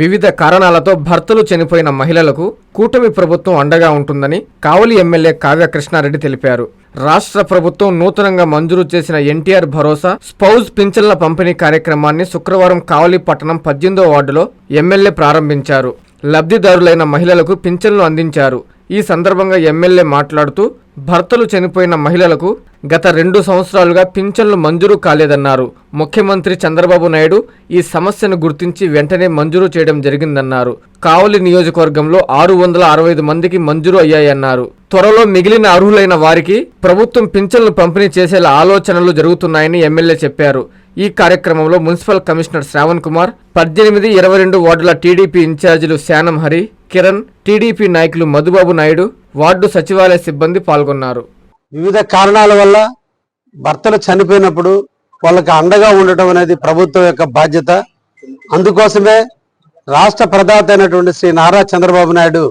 వివిధ కారణాలతో భర్తలు చనిపోయిన మహిళలకు కూటమి ప్రభుత్వం అండగా ఉంటుందని కావలి ఎమ్మెల్యే కావ్య కృష్ణారెడ్డి తెలిపారు. రాష్ట్ర ప్రభుత్వం నూతనంగా మంజూరు చేసిన ఎన్టీఆర్ భరోసా స్పౌజ్ పింఛన్ల పంపిణీ కార్యక్రమాన్ని శుక్రవారం కావలి పట్టణం పద్దెనిమిదో వార్డులో ఎమ్మెల్యే ప్రారంభించారు. లబ్ధిదారులైన మహిళలకు పింఛన్లు అందించారు. ఈ సందర్భంగా ఎమ్మెల్యే మాట్లాడుతూ భర్తలు చనిపోయిన మహిళలకు గత రెండు సంవత్సరాలుగా పింఛన్లు మంజూరు కాలేదన్నారు. ముఖ్యమంత్రి చంద్రబాబు నాయుడు ఈ సమస్యను గుర్తించి వెంటనే మంజూరు చేయడం జరిగిందన్నారు. కావలి నియోజకవర్గంలో ఆరు వందల అరవై ఐదు మందికి మంజూరు అయ్యాయన్నారు. త్వరలో మిగిలిన అర్హులైన వారికి ప్రభుత్వం పింఛన్లు పంపిణీ చేసేలా ఆలోచనలు జరుగుతున్నాయని ఎమ్మెల్యే చెప్పారు. ఈ కార్యక్రమంలో మున్సిపల్ కమిషనర్ శ్రావణ్ కుమార్ పద్దెనిమిది ఇరవై రెండు వార్డుల టీడీపీ ఇన్ఛార్జీలు శానం హరి కిరణ్ టీడీపీ నాయకులు మధుబాబు నాయుడు వార్డు సచివాలయ సిబ్బంది పాల్గొన్నారు. వివిధ కారణాల వల్ల భర్తలు చనిపోయినప్పుడు వాళ్ళకి అండగా ఉండటం అనేది ప్రభుత్వం యొక్క బాధ్యత. అందుకోసమే రాష్ట్ర ప్రదాత అయినటువంటి శ్రీ నారా చంద్రబాబు నాయుడు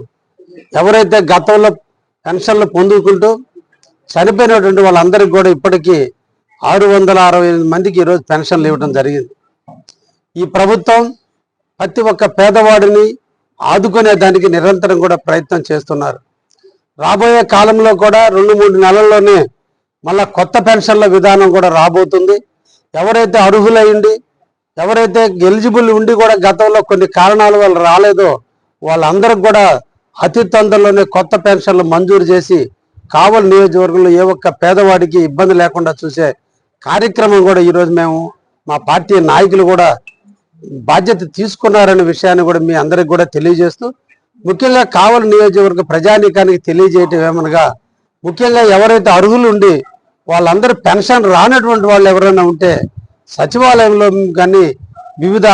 ఎవరైతే గతంలో పెన్షన్లు పొందుకుంటూ చనిపోయినటువంటి వాళ్ళందరికీ కూడా ఇప్పటికీ ఆరు వందల అరవై ఎనిమిది మందికి ఈరోజు పెన్షన్లు ఇవ్వడం జరిగింది. ఈ ప్రభుత్వం ప్రతి ఒక్క పేదవాడిని ఆదుకునే దానికి నిరంతరం కూడా ప్రయత్నం చేస్తున్నారు. రాబోయే కాలంలో కూడా రెండు మూడు నెలల్లోనే మళ్ళా కొత్త పెన్షన్ల విధానం కూడా రాబోతుంది. ఎవరైతే అర్హులయ్యండి ఎవరైతే ఎలిజిబుల్ ఉండి కూడా గతంలో కొన్ని కారణాల వల్ల రాలేదో వాళ్ళందరికి కూడా అతి తొందరలోనే కొత్త పెన్షన్లు మంజూరు చేసి కావలి నియోజకవర్గంలో ఏ ఒక్క పేదవాడికి ఇబ్బంది లేకుండా చూసే కార్యక్రమం కూడా ఈరోజు మేము మా పార్టీ నాయకులు కూడా బాధ్యత తీసుకున్నారనే విషయాన్ని కూడా మీ అందరికి కూడా తెలియజేస్తూ ముఖ్యంగా కావలి నియోజకవర్గ ప్రజానీకానికి తెలియజేయటం ఏమనగా ముఖ్యంగా ఎవరైతే అర్హులు ఉండి వాళ్ళందరూ పెన్షన్ రానటువంటి వాళ్ళు ఎవరైనా ఉంటే సచివాలయంలో కానీ వివిధ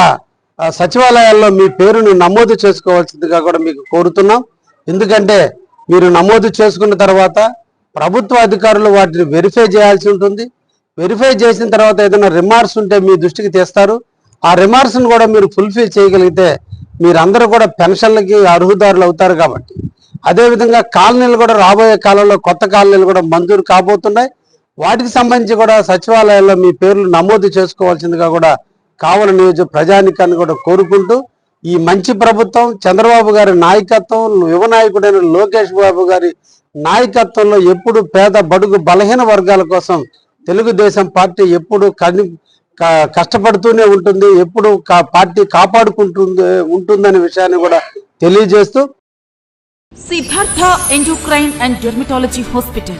సచివాలయాల్లో మీ పేరును నమోదు చేసుకోవాల్సిందిగా కూడా మీకు కోరుతున్నాం. ఎందుకంటే మీరు నమోదు చేసుకున్న తర్వాత ప్రభుత్వ అధికారులు వాటిని వెరిఫై చేయాల్సి ఉంటుంది. వెరిఫై చేసిన తర్వాత ఏదైనా రిమార్క్స్ ఉంటే మీ దృష్టికి తెస్తారు. ఆ రిమార్క్స్ను కూడా మీరు ఫుల్ఫిల్ చేయగలిగితే మీరందరూ కూడా పెన్షన్లకి అర్హుదారులు అవుతారు కాబట్టి. అదేవిధంగా కాలనీలు కూడా రాబోయే కాలంలో కొత్త కాలనీలు కూడా మంజూరు కాబోతున్నాయి. వాటికి సంబంధించి కూడా సచివాలయాల్లో మీ పేర్లు నమోదు చేసుకోవాల్సిందిగా కూడా కావల నియోజక ప్రజానికాన్ని కూడా కోరుకుంటూ ఈ మంచి ప్రభుత్వం చంద్రబాబు గారి నాయకత్వం యువ నాయకుడైన లోకేష్ బాబు గారి నాయకత్వంలో ఎప్పుడు పేద బడుగు బలహీన వర్గాల కోసం తెలుగుదేశం పార్టీ ఎప్పుడు కని కష్టపడుతూనే ఉంటుంది. ఎప్పుడు కా- పార్టీ కాపాడుకుంటుంది ఉంటుందనే విషయాన్ని కూడా తెలియజేస్తూ Siddhartha endocrine and dermatology hospital